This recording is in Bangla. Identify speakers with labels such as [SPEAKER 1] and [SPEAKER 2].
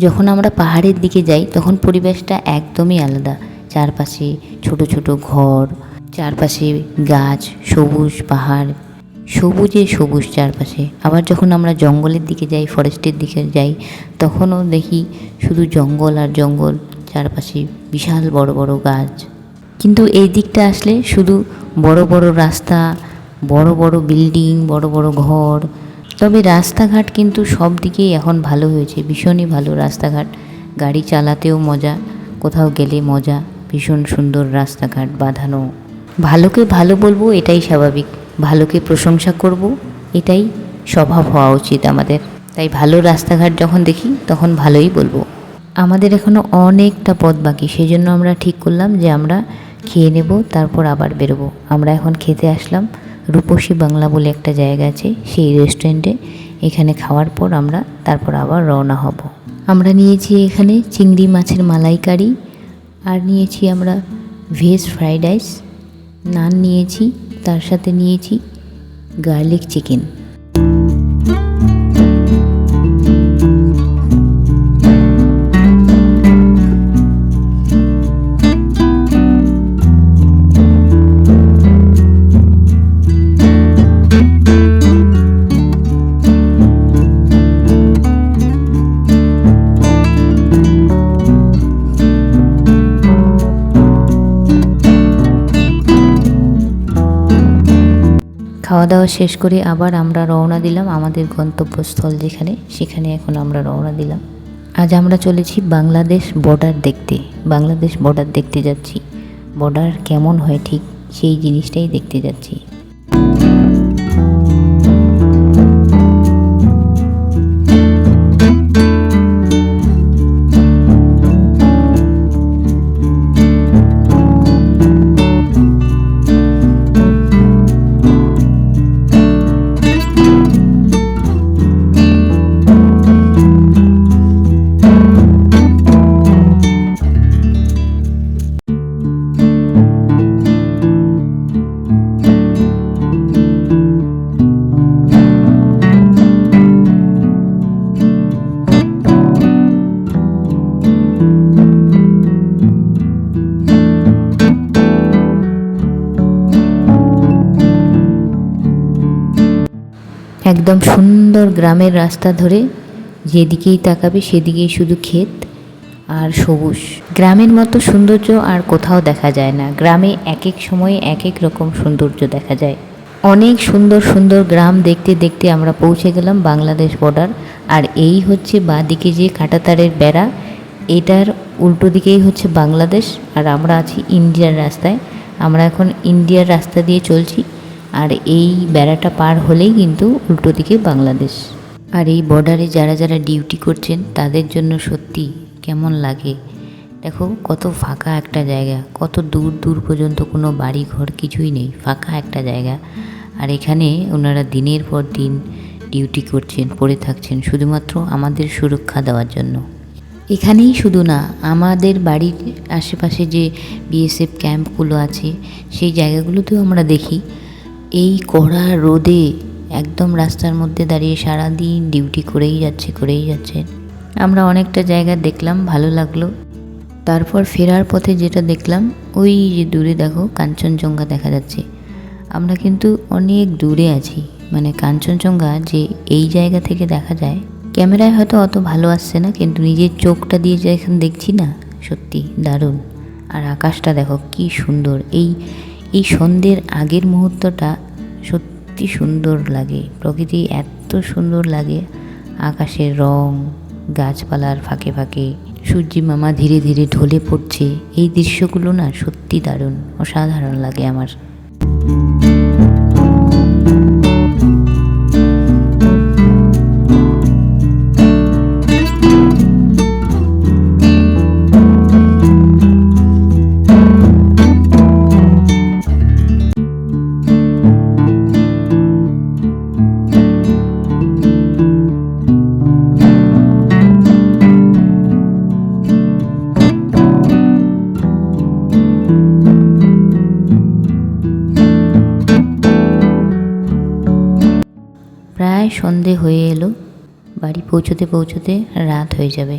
[SPEAKER 1] যখন আমরা পাহাড়ের দিকে যাই, তখন পরিবেশটা একদমই আলাদা। চারপাশে ছোট ছোট ঘর, চারপাশে গাছ, সবুজ পাহাড়, সবুজে সবুজ চারপাশে। আবার যখন আমরা জঙ্গলের দিকে যাই ফরেস্টের দিকে যাই, তখনও দেখি শুধু জঙ্গল আর জঙ্গল, চারপাশে বিশাল বড় বড় গাছ। কিন্তু এই দিকটা আসলে শুধু বড় বড় রাস্তা, বড় বড় বিল্ডিং, বড় বড় ঘর তবে রাস্তাঘাট কিন্তু সব দিকেই এখন ভালো হয়েছে, ভীষণই ভালো রাস্তাঘাট। গাড়ি চালাতেও মজা, কোথাও গেলে মজা, ভীষণ সুন্দর রাস্তাঘাট, বাঁধানো। ভালোকে ভালো বলব, এটাই স্বাভাবিক। ভালোকে প্রশংসা করব, এটাই স্বভাব হওয়া উচিত আমাদের। তাই ভালো রাস্তাঘাট যখন দেখি, তখন ভালোই বলব। আমাদের এখনও অনেকটা পথ বাকি সেই জন্য আমরা ঠিক করলাম যে আমরা খেয়ে নেব, তারপর আবার বেরোবো। আমরা এখন খেতে আসলাম রূপসী বাংলা বলে একটা জায়গা আছে, সেই রেস্টুরেন্টে এখানে খাওয়ার পর আমরা তারপর আবার রওনা হব। আমরা নিয়েছি এখানে চিংড়ি মাছের মালাইকারি, আর নিয়েছি আমরা ভেজ ফ্রাইড রাইস নান নিয়েছি, তার সাথে নিয়েছি গার্লিক চিকেন খাওয়া দাওয়া শেষ করে আবার আমরা রওনা দিলাম আমাদের গন্তব্যস্থল যেখানে, সেখানে এখন আমরা রওনা দিলাম। আজ আমরা চলেছি বাংলাদেশ বর্ডার দেখতে। বাংলাদেশ বর্ডার দেখতে যাচ্ছি। বর্ডার কেমন হয় ঠিক সেই জিনিসটাই দেখতে যাচ্ছি। একদম সুন্দর গ্রামের রাস্তা ধরে যেদিকেই তাকাবে সেদিকেই শুধু ক্ষেত আর সবুজ। গ্রামের মতো সৌন্দর্য আর কোথাও দেখা যায় না। গ্রামে এক এক সময়ে এক এক রকম সৌন্দর্য দেখা যায়। অনেক সুন্দর সুন্দর গ্রাম দেখতে দেখতে আমরা পৌঁছে গেলাম বাংলাদেশ বর্ডার আর এই হচ্ছে বাঁদিকে যে কাঁটাতারের বেড়া, এটার উল্টো দিকেই হচ্ছে বাংলাদেশ আর আমরা আছি ইন্ডিয়ার রাস্তায়। আমরা এখন ইন্ডিয়ার রাস্তা দিয়ে চলছি আর এই বেড়াটা পার হলেই কিন্তু উল্টো দিকে বাংলাদেশ। আর এই বর্ডারে যারা যারা ডিউটি করছেন, তাদের জন্য সত্যি কেমন লাগে? দেখো, কত ফাঁকা একটা জায়গা, কত দূর দূর পর্যন্ত কোনো বাড়ি ঘর কিছুই নেই, ফাঁকা একটা জায়গা। আর এখানে ওনারা দিনের পর দিন ডিউটি করছেন, পড়ে থাকছেন, শুধুমাত্র আমাদের সুরক্ষা দেওয়ার জন্য। এখানেই শুধু না, আমাদের বাড়ির আশেপাশে যে বিএসএফ ক্যাম্পগুলো আছে, সেই জায়গাগুলোতেও আমরা দেখি। এই কড়া রোদে একদম রাস্তার মধ্যে দাঁড়িয়ে সারাদিন ডিউটি করেই যাচ্ছে করেই যাচ্ছে। আমরা অনেকটা জায়গা দেখলাম, ভালো লাগল। তারপর ফেরার পথে যেটা দেখলাম, ওই যে দূরে দেখো কাঞ্চনজঙ্ঘা দেখা যাচ্ছে। আমরা কিন্তু অনেক দূরে আছি। মানে কাঞ্চনজঙ্ঘা যে এই জায়গা থেকে দেখা যায়, ক্যামেরায় হয়তো অত ভালো আসছে না, কিন্তু নিজের চোখটা দিয়ে যে এখন দেখছি না, সত্যি দারুণ। আর আকাশটা দেখো কি সুন্দর। এই এই সন্ধ্যের আগের মুহূর্তটা সত্যি সুন্দর লাগে। প্রকৃতি এত সুন্দর লাগে। আকাশের রং, গাছপালার ফাঁকে ফাঁকে, সূর্যি মামা ধীরে ধীরে ঢলে পড়ছে। এই দৃশ্যগুলো না সত্যি দারুণ, অসাধারণ লাগে আমার। সন্ধে হয়ে এলো। বাড়ি পৌঁছতে পৌঁছতে রাত হয়ে যাবে।